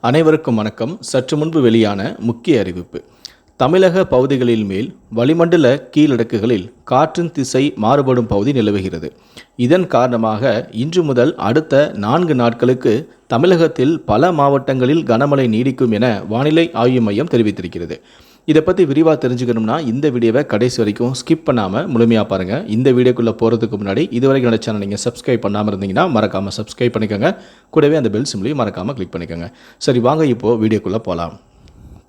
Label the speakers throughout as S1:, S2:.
S1: அனைவருக்கும் வணக்கம். சற்று முன்பு வெளியான முக்கிய அறிவிப்பு. தமிழக பகுதிகளில் மேல் வளிமண்டல கீழடுக்குகளில் காற்றின் திசை மாறுபடும் பகுதி நிலவுகிறது. இதன் காரணமாக இன்று முதல் அடுத்த நான்கு நாட்களுக்கு தமிழகத்தில் பல மாவட்டங்களில் கனமழை நீடிக்கும் என வானிலை ஆய்வு மையம் தெரிவித்திருக்கிறது. இதை பற்றி விரிவாக தெரிஞ்சுக்கணும்னா இந்த வீடியோவை கடைசி வரைக்கும் ஸ்கிப் பண்ணாமல் முழுமையாக பாருங்கள் இந்த வீடியோக்குள்ளே போகிறதுக்கு முன்னாடி இதுவரைக்கும் என்னோட சேனல் நீங்கள் சப்ஸ்கிரைப் பண்ணாமல் இருந்தீங்கன்னா மறக்காமல் சப்ஸ்கிரைப் பண்ணிக்கோங்க. கூடவே அந்த பெல் சிம்லையும் மறக்காமல் கிளிக் பண்ணிக்கோங்க. சரி வாங்க இப்போது வீடியோக்குள்ளே போகலாம்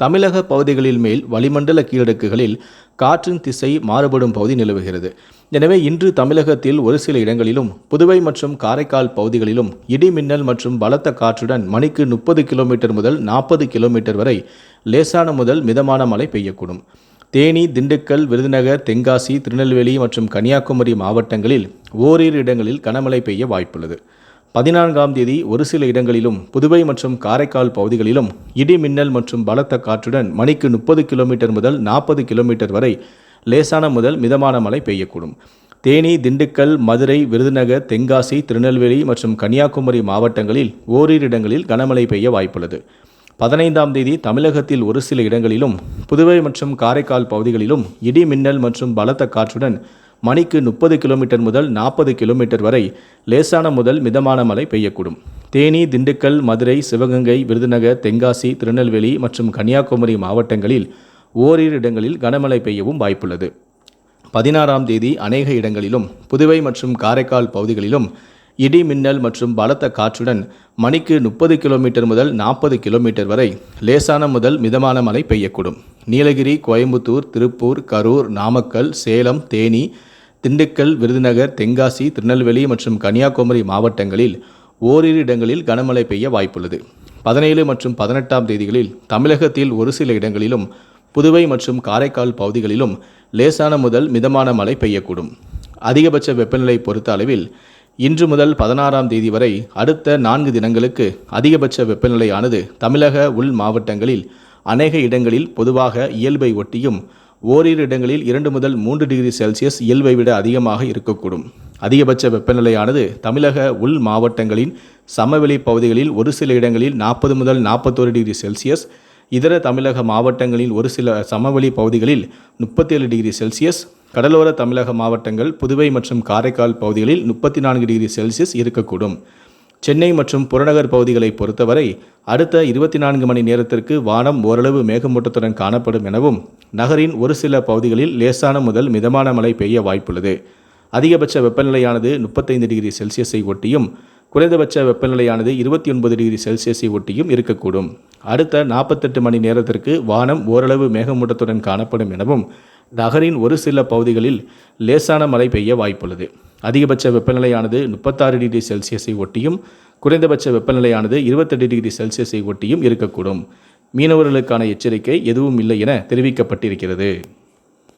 S1: தமிழக பகுதிகளில் மேல் வளிமண்டல கீழடுக்குகளில் காற்றின் திசை மாறுபடும் பகுதி நிலவுகிறது. எனவே இன்று தமிழகத்தில் ஒரு சில இடங்களிலும் புதுவை மற்றும் காரைக்கால் பகுதிகளிலும் இடிமின்னல் மற்றும் பலத்த காற்றுடன் மணிக்கு முப்பது கிலோமீட்டர் முதல் நாற்பது கிலோமீட்டர் வரை லேசான முதல் மிதமான மழை பெய்யக்கூடும். தேனி திண்டுக்கல் விருதுநகர் தென்காசி திருநெல்வேலி மற்றும் கன்னியாகுமரி மாவட்டங்களில் ஓரிரு இடங்களில் கனமழை பெய்ய வாய்ப்புள்ளது. பதினான்காம் தேதி ஒரு சில இடங்களிலும் புதுவை மற்றும் காரைக்கால் பகுதிகளிலும் இடி மின்னல் மற்றும் பலத்த காற்றுடன் மணிக்கு முப்பது கிலோமீட்டர் முதல் நாற்பது கிலோமீட்டர் வரை லேசான முதல் மிதமான மழை பெய்யக்கூடும். தேனி திண்டுக்கல் மதுரை விருதுநகர் தென்காசி திருநெல்வேலி மற்றும் கன்னியாகுமரி மாவட்டங்களில் ஓரிரு இடங்களில் கனமழை பெய்ய வாய்ப்புள்ளது. பதினைந்தாம் தேதி தமிழகத்தில் ஒரு சில இடங்களிலும் புதுவை மற்றும் காரைக்கால் பகுதிகளிலும் இடி மின்னல் மற்றும் பலத்த காற்றுடன் மணிக்கு முப்பது கிலோமீட்டர் முதல் நாற்பது கிலோமீட்டர் வரை லேசான முதல் மிதமான மழை பெய்யக்கூடும். தேனி திண்டுக்கல் மதுரை சிவகங்கை விருதுநகர் தென்காசி திருநெல்வேலி மற்றும் கன்னியாகுமரி மாவட்டங்களில் ஓரிரு இடங்களில் கனமழை பெய்யவும் வாய்ப்புள்ளது. பதினாறாம் தேதி அநேக இடங்களிலும் புதுவை மற்றும் காரைக்கால் பகுதிகளிலும் இடி மின்னல் மற்றும் பலத்த காற்றுடன் மணிக்கு முப்பது கிலோமீட்டர் முதல் நாற்பது கிலோமீட்டர் வரை லேசான முதல் மிதமான மழை பெய்யக்கூடும். நீலகிரி கோயம்புத்தூர் திருப்பூர் கரூர் நாமக்கல் சேலம் தேனி திண்டுக்கல் விருதுநகர் தென்காசி திருநெல்வேலி மற்றும் கன்னியாகுமரி மாவட்டங்களில் ஓரிரு இடங்களில் கனமழை பெய்ய வாய்ப்புள்ளது. பதினேழு மற்றும் பதினெட்டாம் தேதிகளில் தமிழகத்தில் ஒரு சில இடங்களிலும் புதுவை மற்றும் காரைக்கால் பகுதிகளிலும் லேசான முதல் மிதமான மழை பெய்யக்கூடும். அதிகபட்ச வெப்பநிலை பொறுத்த அளவில் இன்று முதல் பதினாறாம் தேதி வரை அடுத்த நான்கு தினங்களுக்கு அதிகபட்ச வெப்பநிலையானது தமிழக உள் மாவட்டங்களில் அநேக இடங்களில் பொதுவாக இயல்பை ஒட்டியும் ஓரிரு இடங்களில் இரண்டு முதல் மூன்று டிகிரி செல்சியஸ் இயல்பை விட அதிகமாக இருக்கக்கூடும். அதிகபட்ச வெப்பநிலையானது தமிழக உள் மாவட்டங்களின் சமவெளி பகுதிகளில் ஒரு சில இடங்களில் நாற்பது முதல் நாற்பத்தோரு டிகிரி செல்சியஸ் இதர தமிழக மாவட்டங்களில் ஒரு சில சமவெளி பகுதிகளில் முப்பத்தேழு டிகிரி செல்சியஸ் கடலோர தமிழக மாவட்டங்கள் புதுவை மற்றும் காரைக்கால் பகுதிகளில் முப்பத்தி நான்கு டிகிரி செல்சியஸ் இருக்கக்கூடும். சென்னை மற்றும் புறநகர் பகுதிகளை பொறுத்தவரை அடுத்த இருபத்தி நான்கு மணி நேரத்திற்கு வானம் ஓரளவு மேகமூட்டத்துடன் காணப்படும் எனவும் நகரின் ஒரு சில பகுதிகளில் லேசான முதல் மிதமான மழை பெய்ய வாய்ப்புள்ளது. அதிகபட்ச வெப்பநிலையானது முப்பத்தைந்து டிகிரி செல்சியஸை ஒட்டியும் குறைந்தபட்ச வெப்பநிலையானது இருபத்தி ஒன்பது டிகிரி செல்சியஸை ஒட்டியும் இருக்கக்கூடும். அடுத்த நாற்பத்தெட்டு மணி நேரத்திற்கு வானம் ஓரளவு மேகமூட்டத்துடன் காணப்படும் எனவும் நகரின் ஒரு சில பகுதிகளில் லேசான மழை பெய்ய வாய்ப்புள்ளது. அதிகபட்ச வெப்பநிலையானது முப்பத்தாறு டிகிரி செல்சியஸை ஒட்டியும் குறைந்தபட்ச வெப்பநிலையானது இருபத்தெட்டு டிகிரி செல்சியஸை ஒட்டியும் இருக்கக்கூடும். மீனவர்களுக்கான எச்சரிக்கை எதுவும் இல்லை என தெரிவிக்கப்பட்டிருக்கிறது.